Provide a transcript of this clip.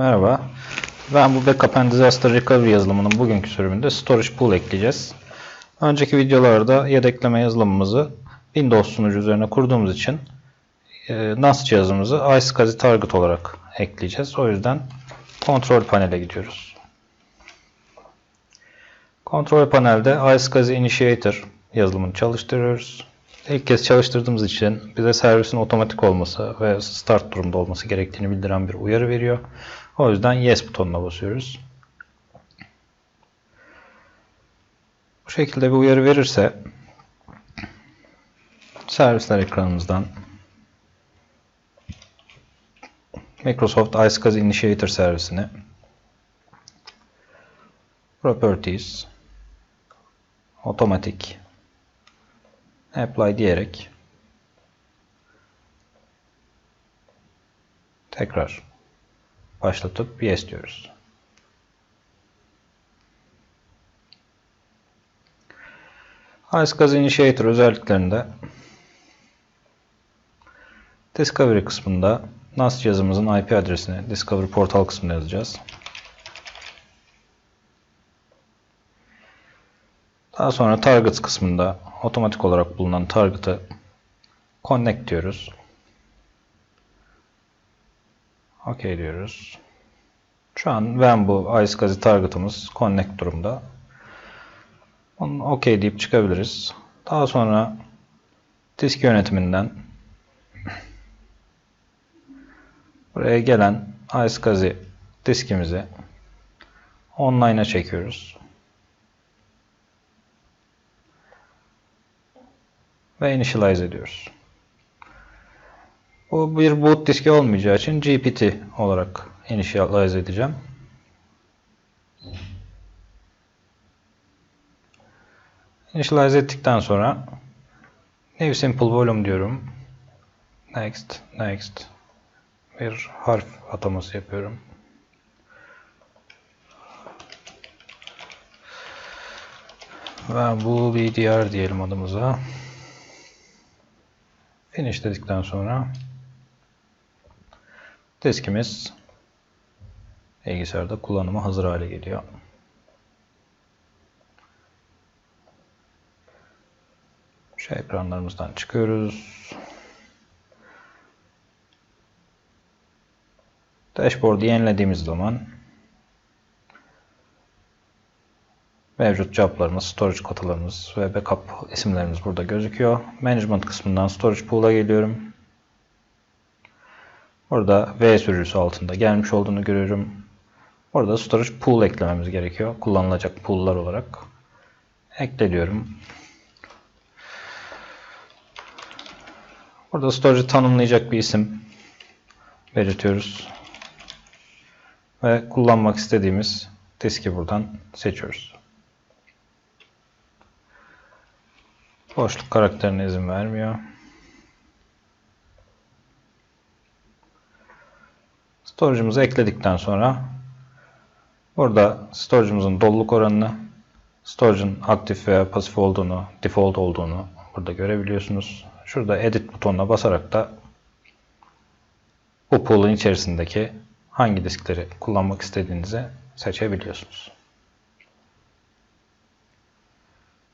Merhaba. Ben bu Backup and Disaster Recovery yazılımının bugünkü sürümünde Storage Pool ekleyeceğiz. Önceki videolarda yedekleme yazılımımızı Windows sunucu üzerine kurduğumuz için e, NAS cihazımızı iSCSI Target olarak ekleyeceğiz. O yüzden kontrol panele gidiyoruz. Kontrol panelde iSCSI Initiator yazılımını çalıştırıyoruz. İlk kez çalıştırdığımız için bize servisin otomatik olması ve start durumda olması gerektiğini bildiren bir uyarı veriyor. O yüzden Yes butonuna basıyoruz. Bu şekilde bir uyarı verirse servisler ekranımızdan Microsoft iSCSI Initiator servisini Properties Otomatik Apply diyerek tekrar başlatıp yes diyoruz. iSCSI Initiator özelliklerinde Discovery kısmında NAS cihazımızın IP adresini Discovery Portal kısmında yazacağız. Daha sonra Targets kısmında otomatik olarak bulunan target'ı connect diyoruz. OK diyoruz. Şu an ben bu iSCSI target'ımız connect durumda. Onu OK deyip çıkabiliriz. Daha sonra disk yönetiminden buraya gelen iSCSI diskimizi online'a çekiyoruz. Ve initialize ediyoruz. Bu bir boot diski olmayacağı için GPT olarak initialize edeceğim. Initialize ettikten sonra New Simple Volume diyorum. Next, next. Bir harf ataması yapıyorum. Ve bu BDR diyelim adımıza. Finish dedikten sonra diskimiz bilgisayarda kullanıma hazır hale geliyor. Şu ekranlarımızdan çıkıyoruz. Dashboard'u yenilediğimiz zaman mevcut joblarımız, storage kotalarımız ve backup isimlerimiz burada gözüküyor. Management kısmından storage pool'a geliyorum. Burada V sürücüsü altında gelmiş olduğunu görüyorum. Orada storage pool eklememiz gerekiyor. Kullanılacak pool'lar olarak. Ekle diyorum. Burada storage'ı tanımlayacak bir isim belirtiyoruz. Ve kullanmak istediğimiz diski buradan seçiyoruz. Boşluk karakterine izin vermiyor. Storage'ımızı ekledikten sonra burada storage'ımızın doluluk oranını, storage'ın aktif veya pasif olduğunu, default olduğunu burada görebiliyorsunuz. Şurada edit butonuna basarak da bu pool'un içerisindeki hangi diskleri kullanmak istediğinizi seçebiliyorsunuz.